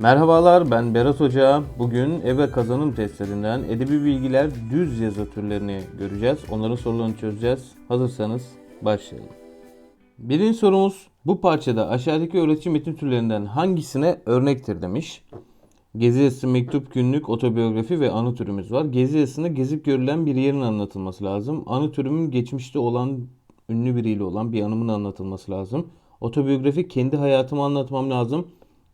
Merhabalar ben Berat Hoca. Bugün eve kazanım testlerinden edebi bilgiler düz yazı türlerini göreceğiz. Onların sorularını çözeceğiz. Hazırsanız başlayalım. Birinci sorumuz bu parçada aşağıdaki öğretici metin türlerinden hangisine örnektir demiş. Gezi yazısı, mektup, günlük, otobiyografi ve anı türümüz var. Gezi yazısında gezip görülen bir yerin anlatılması lazım. Anı türümün geçmişte olan ünlü biriyle olan bir anımın anlatılması lazım. Otobiyografi kendi hayatımı anlatmam lazım.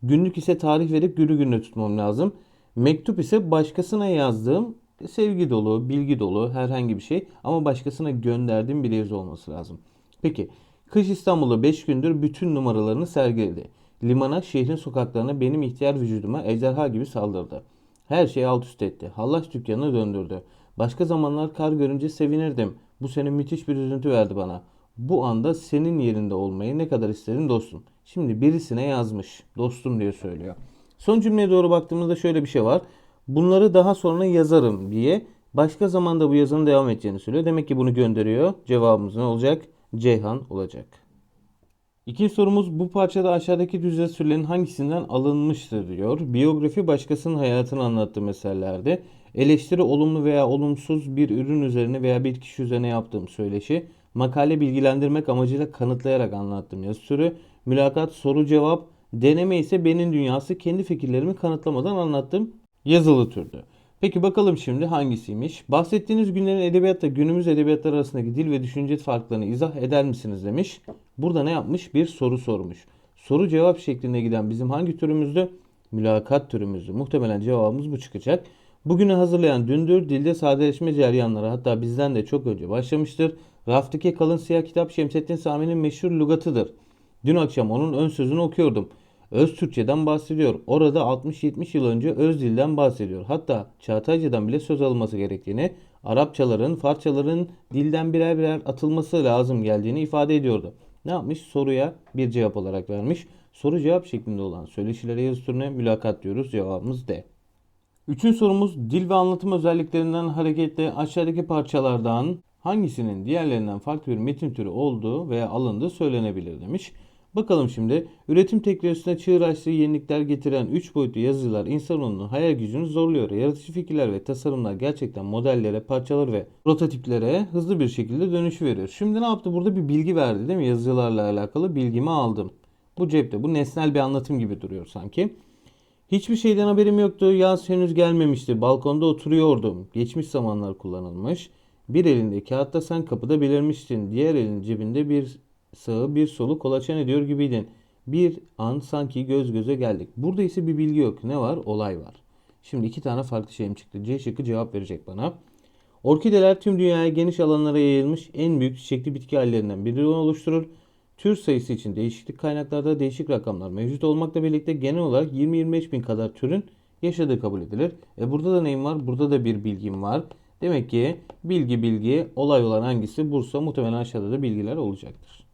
Günlük ise tarih verip günü gününe tutmam lazım. Mektup ise başkasına yazdığım sevgi dolu, bilgi dolu herhangi bir şey ama başkasına gönderdiğim bir yazı olması lazım. Peki, Kış İstanbul'da 5 gündür bütün numaralarını sergiledi. Limana, şehrin sokaklarına benim ihtiyar vücuduma ejderha gibi saldırdı. Her şeyi alt üst etti. Hallaç dükkanını döndürdü. Başka zamanlar kar görünce sevinirdim. Bu sene müthiş bir üzüntü verdi bana. Bu anda senin yerinde olmayı ne kadar isterim dostum. Şimdi birisine yazmış. Dostum diye söylüyor. Son cümleye doğru baktığımızda şöyle bir şey var. Bunları daha sonra yazarım diye başka zamanda bu yazının devam edeceğini söylüyor. Demek ki bunu gönderiyor. Cevabımız ne olacak? Ceyhan olacak. İkinci sorumuz bu parçada aşağıdaki düz yazı türlerinin hangisinden alınmıştır diyor. Biyografi başkasının hayatını anlattığı meselelerde. Eleştiri olumlu veya olumsuz bir ürün üzerine veya bir kişi üzerine yaptığım söyleşi. Makale bilgilendirmek amacıyla kanıtlayarak anlattığım yazı türü. Mülakat, soru cevap. Deneme ise benim dünyası kendi fikirlerimi kanıtlamadan anlattığım yazılı türdü. Peki bakalım şimdi hangisiymiş? Bahsettiğiniz günlerin edebiyatla günümüz edebiyatları arasındaki dil ve düşünce farklarını izah eder misiniz demiş. Burada ne yapmış? Bir soru sormuş. Soru cevap şeklinde giden bizim hangi türümüzdü? Mülakat türümüzdü. Muhtemelen cevabımız bu çıkacak. Bugünü hazırlayan Dündür dilde sadeleşme ceryanları hatta bizden de çok önce başlamıştır. Raftaki kalın siyah kitap Şemsettin Sami'nin meşhur lugatıdır. Dün akşam onun ön sözünü okuyordum. Öz Türkçeden bahsediyor. Orada 60-70 yıl önce öz dilden bahsediyor. Hatta Çağatayca'dan bile söz alınması gerektiğini, Arapçaların, Farsçaların dilden birer birer atılması lazım geldiğini ifade ediyordu. Ne yapmış? Soruya bir cevap olarak vermiş. Soru cevap şeklinde olan söyleşilere yazı türüne mülakat diyoruz. Cevabımız D. Üçüncü sorumuz dil ve anlatım özelliklerinden hareketle aşağıdaki parçalardan hangisinin diğerlerinden farklı bir metin türü olduğu veya alındığı söylenebilir demiş. Bakalım şimdi üretim teknolojisine çığır açtığı yenilikler getiren 3 boyutlu yazıcılar insanoğlunun hayal gücünü zorluyor. Yaratıcı fikirler ve tasarımlar gerçekten modellere, parçalar ve prototiplere hızlı bir şekilde dönüşü veriyor. Şimdi ne yaptı? Burada bir bilgi verdi değil mi? Yazıcılarla alakalı bilgimi aldım. Bu cepte. Bu nesnel bir anlatım gibi duruyor sanki. Hiçbir şeyden haberim yoktu. Yaz henüz gelmemişti. Balkonda oturuyordum. Geçmiş zamanlar kullanılmış. Bir elinde kağıtta sen kapıda belirmiştin. Diğer elin cebinde bir sağı bir solu kolaçan ediyor gibiydin. Bir an sanki göz göze geldik. Burada ise bir bilgi yok. Ne var? Olay var. Şimdi iki tane farklı şeyim çıktı. C şıkkı cevap verecek bana. Orkideler tüm dünyaya geniş alanlara yayılmış en büyük çiçekli bitki hallerinden birini oluşturur. Tür sayısı için değişiklik kaynaklarda değişik rakamlar mevcut olmakla birlikte genel olarak 20-25 bin kadar türün yaşadığı kabul edilir. E burada da neyim var? Burada da bir bilgim var. Demek ki bilgi bilgi olay olan hangisi Bursa muhtemelen aşağıda da bilgiler olacaktır.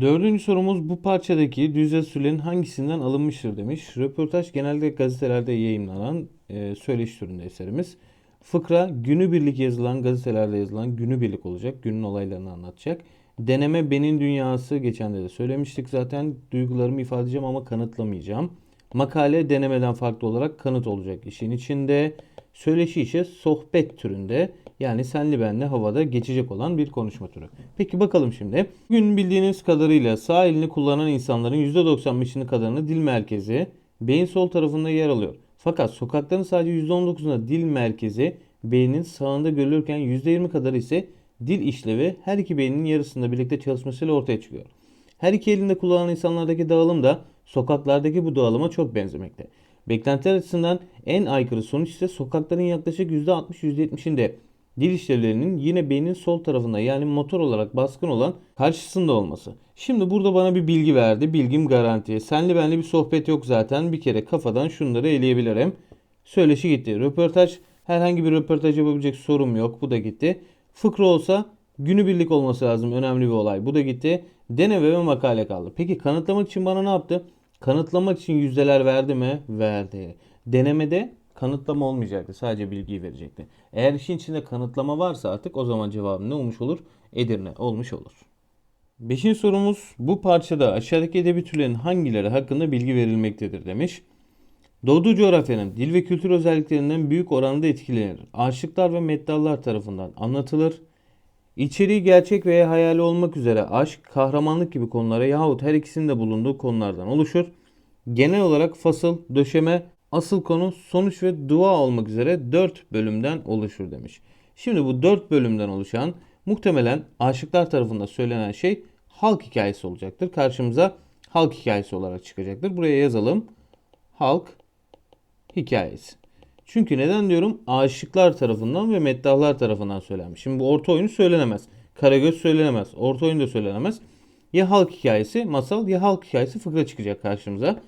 Dördüncü sorumuz bu parçadaki düz yazı türlerinin hangisinden alınmıştır demiş. Röportaj genelde gazetelerde yayınlanan e, söyleşi türünde eserimiz. Fıkra günübirlik yazılan gazetelerde yazılan günübirlik olacak. Günün olaylarını anlatacak. Deneme benim dünyası geçen de de söylemiştik zaten. Duygularımı ifade edeceğim ama kanıtlamayacağım. Makale denemeden farklı olarak kanıt olacak işin içinde. Söyleşi ise sohbet türünde yani senli benli havada geçecek olan bir konuşma türü. Peki bakalım şimdi. Bugün bildiğiniz kadarıyla sağ elini kullanan insanların %95'inin kadarını dil merkezi beyin sol tarafında yer alıyor. Fakat sokakların sadece %19'unda dil merkezi beynin sağında görülürken %20 kadarı ise dil işlevi her iki beynin yarısında birlikte çalışmasıyla ortaya çıkıyor. Her iki elinde kullanan insanlardaki dağılım da sokaklardaki bu dağılıma çok benzemekte. Beklentiler açısından en aykırı sonuç ise sokakların yaklaşık %60-%70'inde dil işlevlerinin yine beynin sol tarafında yani motor olarak baskın olan karşısında olması. Şimdi burada bana bir bilgi verdi. Bilgim garanti. Senli benli bir sohbet yok zaten. Bir kere kafadan şunları eleyebilirim. Söyleşi gitti. Röportaj herhangi bir röportaj yapabilecek sorum yok. Bu da gitti. Fıkra olsa günübirlik olması lazım. Önemli bir olay. Bu da gitti. Deneme ve makale kaldı. Peki kanıtlamak için bana ne yaptı? Kanıtlamak için yüzdeler verdi mi? Verdi. Denemede kanıtlama olmayacaktı. Sadece bilgiyi verecekti. Eğer işin içinde kanıtlama varsa artık o zaman cevabım ne olmuş olur? Edirne olmuş olur. Beşinci sorumuz bu parçada aşağıdaki edebi türlerin hangileri hakkında bilgi verilmektedir demiş. Doğduğu coğrafyanın dil ve kültür özelliklerinden büyük oranda etkilenir. Aşıklar ve meddallar tarafından anlatılır. İçeriği gerçek veya hayali olmak üzere aşk, kahramanlık gibi konulara yahut her ikisinin de bulunduğu konulardan oluşur. Genel olarak fasıl, döşeme, asıl konu, sonuç ve dua olmak üzere 4 bölümden oluşur demiş. Şimdi bu 4 bölümden oluşan muhtemelen aşıklar tarafından söylenen şey halk hikayesi olacaktır. Karşımıza halk hikayesi olarak çıkacaktır. Buraya yazalım. Halk hikayesi. Çünkü neden diyorum? Aşıklar tarafından ve meddahlar tarafından söylenmiş. Şimdi bu orta oyunu söylenemez. Karagöz söylenemez. Orta oyun da söylenemez. Ya halk hikayesi masal ya halk hikayesi fıkra çıkacak karşımıza.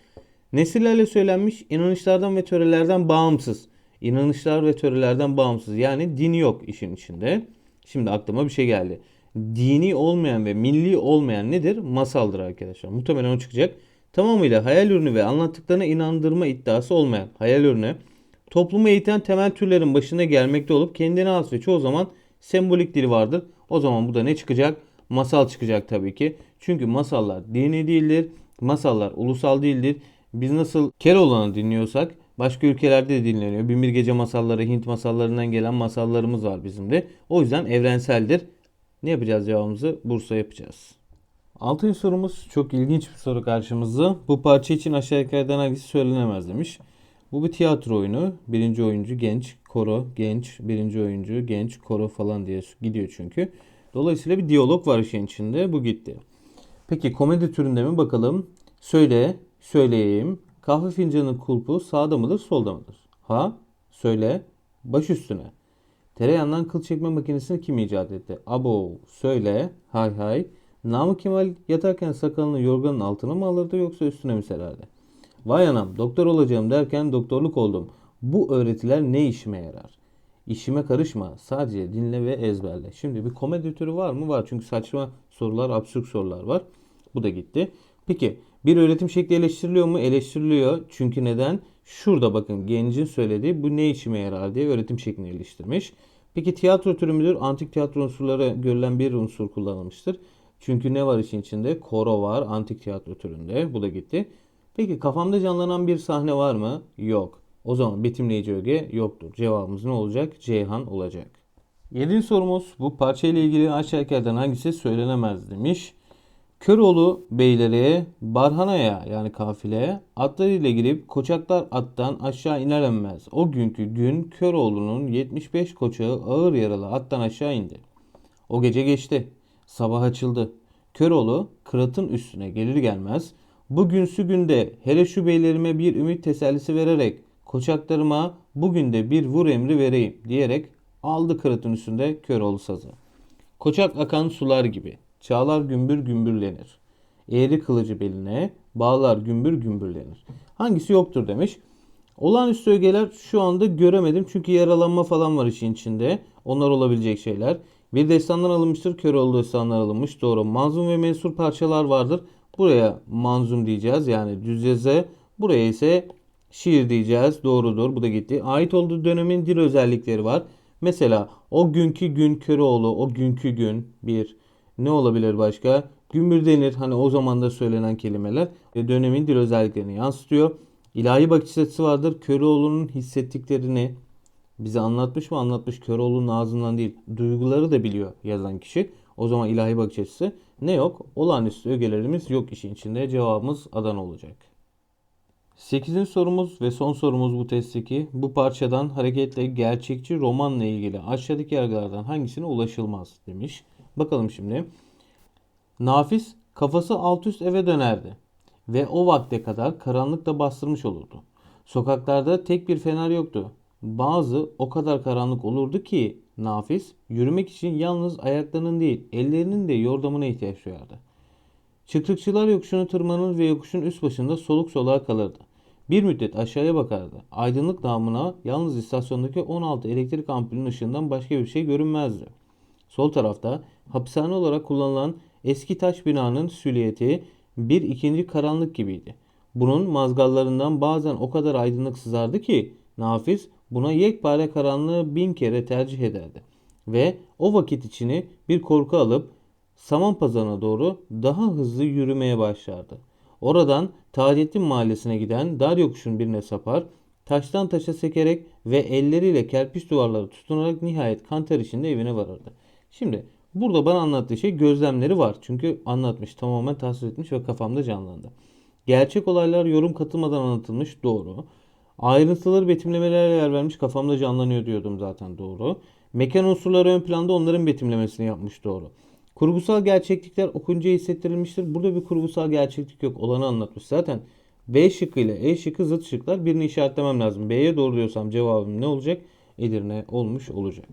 Nesillerle söylenmiş inanışlardan ve törelerden bağımsız. İnanışlar ve törelerden bağımsız. Yani dini yok işin içinde. Şimdi aklıma bir şey geldi. Dini olmayan ve milli olmayan nedir? Masaldır arkadaşlar. Muhtemelen o çıkacak. Tamamıyla hayal ürünü ve anlattıklarına inandırma iddiası olmayan hayal ürünü toplumu eğiten temel türlerin başına gelmekte olup kendine has ve çoğu zaman sembolik dili vardır. O zaman burada ne çıkacak? Masal çıkacak tabii ki. Çünkü masallar dini değildir. Masallar ulusal değildir. Biz nasıl Keloğlan'ı dinliyorsak başka ülkelerde de dinleniyor. Binbir Gece masalları, Hint masallarından gelen masallarımız var bizim de. O yüzden evrenseldir. Ne yapacağız cevabımızı? Bursa yapacağız. Altıncı sorumuz çok ilginç bir soru karşımızda. Bu parça için aşağıdakilerden hangisi söylenemez demiş. Bu bir tiyatro oyunu. Birinci oyuncu genç, koro genç, birinci oyuncu genç, koro falan diye gidiyor çünkü. Dolayısıyla bir diyalog var işin içinde. Bu gitti. Peki komedi türünde mi bakalım? Söyle, söyleyeyim. Kahve fincanının kulpu sağda mıdır, solda mıdır? Ha, söyle, baş üstüne. Tereyağından kıl çekme makinesini kim icat etti? Abo, söyle, hay hay. Namık Kemal yatarken sakalını yorganın altına mı alırdı yoksa üstüne mi sererdi? Vay anam doktor olacağım derken doktorluk oldum. Bu öğretiler ne işime yarar? İşime karışma. Sadece dinle ve ezberle. Şimdi bir komedi türü var mı? Var. Çünkü saçma sorular, absürt sorular var. Bu da gitti. Peki bir öğretim şekli eleştiriliyor mu? Eleştiriliyor. Çünkü neden? Şurada bakın gencin söylediği bu ne işime yarar diye öğretim şeklini eleştirmiş. Peki tiyatro türü müdür? Antik tiyatro unsurları görülen bir unsur kullanılmıştır. Çünkü ne var işin içinde? Koro var antik tiyatro türünde. Bu da gitti. Peki kafamda canlanan bir sahne var mı? Yok. O zaman betimleyici öge yoktur. Cevabımız ne olacak? Ceyhan olacak. Yedinci sorumuz bu parça ile ilgili aşağıdakilerden hangisi söylenemez demiş. Köroğlu beyleri Barhana'ya yani kafileye atlarıyla girip koçaklar attan aşağı iner inmez. O günkü gün Köroğlu'nun 75 koçağı ağır yaralı attan aşağı indi. O gece geçti. Sabah açıldı. Köroğlu kıratın üstüne gelir gelmez bugünsü günde hele şu beylerime bir ümit tesellisi vererek koçaklarıma bugün de bir vur emri vereyim diyerek aldı kıratın üstünde Köroğlu sazı. Koçak akan sular gibi çağlar gümbür gümbürlenir. Eğri kılıcı beline bağlar gümbür gümbürlenir. Hangisi yoktur demiş. Olağanüstü ögeler şu anda göremedim çünkü yaralanma falan var işin içinde. Onlar olabilecek şeyler. Bir destandan alınmıştır. Köroğlu destandan alınmış. Doğru. Manzum ve mensur parçalar vardır. Buraya manzum diyeceğiz. Yani düz yazı. Buraya ise şiir diyeceğiz. Doğrudur. Bu da gitti. Ait olduğu dönemin dil özellikleri var. Mesela o günkü gün Köroğlu, o günkü gün bir. Ne olabilir başka? Gümbür denir. Hani o zaman da söylenen kelimeler. E, dönemin dil özelliklerini yansıtıyor. İlahi bakış açısı vardır. Köroğlu'nun hissettiklerini bize anlatmış mı? Anlatmış. Köroğlu'nun ağzından değil. Duyguları da biliyor yazan kişi. O zaman ilahi bakış açısı ne yok? Olağanüstü ögelerimiz yok işin içinde. Cevabımız Adana olacak. 8. sorumuz ve son sorumuz bu testteki. Bu parçadan hareketle gerçekçi romanla ilgili aşağıdaki yargılardan hangisine ulaşılmaz demiş. Bakalım şimdi. Nafis kafası alt üst eve dönerdi ve o vakte kadar karanlık da bastırmış olurdu. Sokaklarda tek bir fener yoktu. Bazı o kadar karanlık olurdu ki Nafis yürümek için yalnız ayaklarının değil ellerinin de yordamına ihtiyaç duyardı. Çıkrıkçılar yokuşunu tırmanır ve yokuşun üst başında soluk soluğa kalırdı. Bir müddet aşağıya bakardı. Aydınlık damına yalnız istasyondaki 16 elektrik ampulünün ışığından başka bir şey görünmezdi. Sol tarafta hapishane olarak kullanılan eski taş binanın süliyeti bir ikinci karanlık gibiydi. Bunun mazgallarından bazen o kadar aydınlık sızardı ki Nafiz buna yekpare karanlığı bin kere tercih ederdi. Ve o vakit içini bir korku alıp saman pazarına doğru daha hızlı yürümeye başlardı. Oradan Taceddin Mahallesi'ne giden dar yokuşun birine sapar. Taştan taşa sekerek ve elleriyle kerpiç duvarları tutunarak nihayet kanter içinde evine varırdı. Şimdi burada bana anlattığı şey gözlemleri var. Çünkü anlatmış, tamamen tasvir etmiş ve kafamda canlandı. Gerçek olaylar yorum katılmadan anlatılmış doğru. Ayrıntıları betimlemelerle yer vermiş kafamda canlanıyor diyordum zaten doğru. Mekan unsurları ön planda onların betimlemesini yapmış doğru. Kurgusal gerçeklikler okunca hissettirilmiştir. Burada bir kurgusal gerçeklik yok. Olanı anlatmış. Zaten B şıkkı ile E şıkkı zıt şıklar. Birini işaretlemem lazım. B'ye doğru diyorsam cevabım ne olacak? Edirne olmuş olacak.